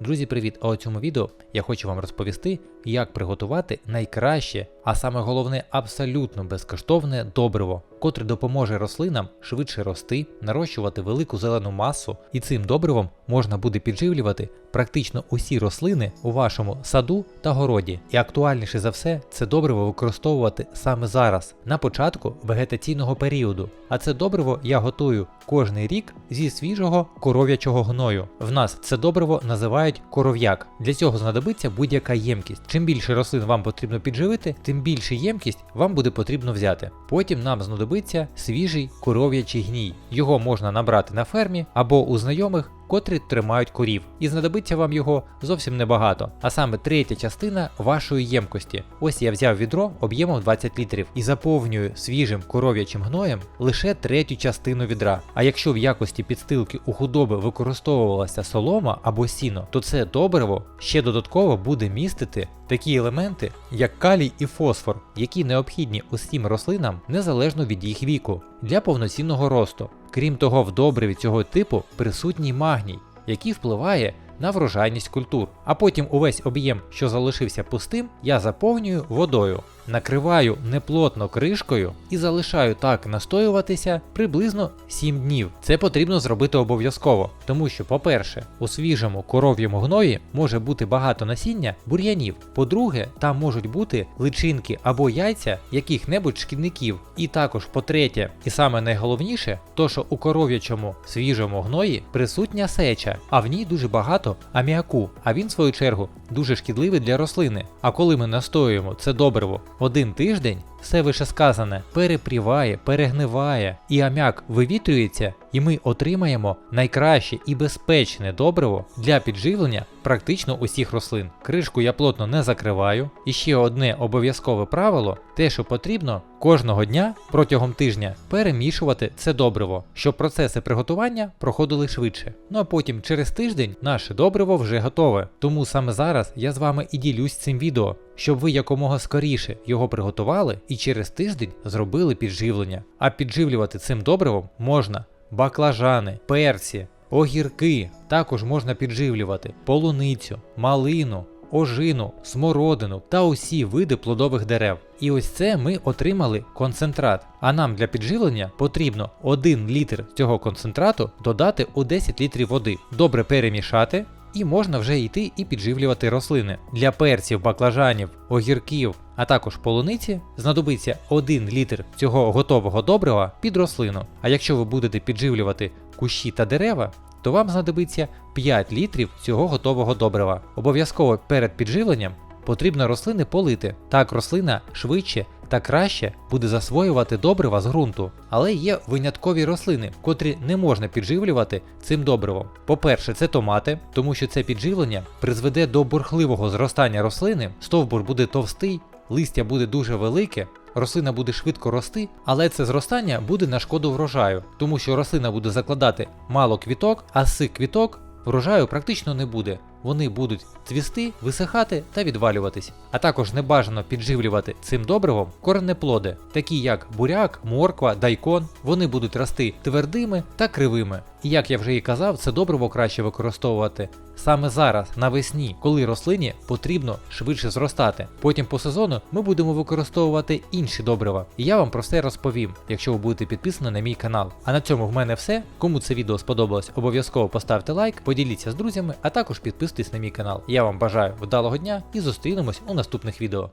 Друзі, привіт! А у цьому відео я хочу вам розповісти, як приготувати найкраще, а саме головне абсолютно безкоштовне добриво, котре допоможе рослинам швидше рости, нарощувати велику зелену масу, і цим добривом можна буде підживлювати практично усі рослини у вашому саду та городі. І актуальніше за все, це добриво використовувати саме зараз, на початку вегетаційного періоду. А це добриво я готую кожний рік зі свіжого коров'ячого гною. В нас це добриво називають коров'як. Для цього знадобиться будь-яка ємкість. Чим більше рослин вам потрібно підживити, тим більше ємкість вам буде потрібно взяти. Потім нам знадобиться свіжий коров'ячий гній. Його можна набрати на фермі або у знайомих. Котрі тримають корів, і знадобиться вам його зовсім небагато, а саме третя частина вашої ємкості. Ось я взяв відро об'ємом 20 літрів і заповнюю свіжим коров'ячим гноєм лише третю частину відра. А якщо в якості підстилки у худоби використовувалася солома або сіно, то це добриво ще додатково буде містити такі елементи, як калій і фосфор, які необхідні усім рослинам незалежно від їх віку для повноцінного росту. Крім того, в добриві цього типу присутній магній, який впливає на врожайність культур. А потім увесь об'єм, що залишився пустим, я заповнюю водою, накриваю неплотно кришкою і залишаю так настоюватися приблизно 7 днів. Це потрібно зробити обов'язково, тому що, по-перше, у свіжому коров'єму гної може бути багато насіння бур'янів. По-друге, там можуть бути личинки або яйця яких-небудь шкідників. І також, по-третє, і саме найголовніше, то що у коров'ячому свіжому гної присутня сеча, а в ній дуже багато аміаку, а він, в свою чергу, дуже шкідливий для рослини. А коли ми настоюємо це добриво один тиждень, все вишесказане перепріває, перегниває, і аміак вивітрюється, і ми отримаємо найкраще і безпечне добриво для підживлення практично усіх рослин. Кришку я плотно не закриваю. І ще одне обов'язкове правило: те, що потрібно кожного дня протягом тижня перемішувати це добриво, щоб процеси приготування проходили швидше. Ну а потім через тиждень наше добриво вже готове. Тому саме зараз я з вами і ділюсь цим відео, щоб ви якомога скоріше його приготували і через тиждень зробили підживлення. А підживлювати цим добривом можна баклажани, перці, огірки. Також можна підживлювати полуницю, малину, ожину, смородину та усі види плодових дерев. І ось це ми отримали концентрат. А нам для підживлення потрібно 1 літр цього концентрату додати у 10 літрів води. Добре перемішати. І можна вже йти і підживлювати рослини. Для перців, баклажанів, огірків, а також полуниці знадобиться 1 літр цього готового добрива під рослину. А якщо ви будете підживлювати кущі та дерева, то вам знадобиться 5 літрів цього готового добрива. Обов'язково перед підживленням потрібно рослини полити. Так рослина швидше та краще буде засвоювати добрива з ґрунту. Але є виняткові рослини, котрі не можна підживлювати цим добривом. По-перше, це томати, тому що це підживлення призведе до бурхливого зростання рослини, стовбур буде товстий, листя буде дуже велике. Рослина буде швидко рости, але це зростання буде на шкоду врожаю, тому що рослина буде закладати мало квіток, а з квіток врожаю практично не буде. Вони будуть цвісти, висихати та відвалюватись. А також не бажано підживлювати цим добривом коренеплоди, такі як буряк, морква, дайкон. Вони будуть рости твердими та кривими. І як я вже і казав, це добриво краще використовувати саме зараз, навесні, коли рослині потрібно швидше зростати. Потім по сезону ми будемо використовувати інші добрива. І я вам про все розповім, якщо ви будете підписані на мій канал. А на цьому в мене все. Кому це відео сподобалось, обов'язково поставте лайк, поділіться з друзями, а також підписуйтесь на мій канал. Я вам бажаю вдалого дня і зустрінемось у наступних відео.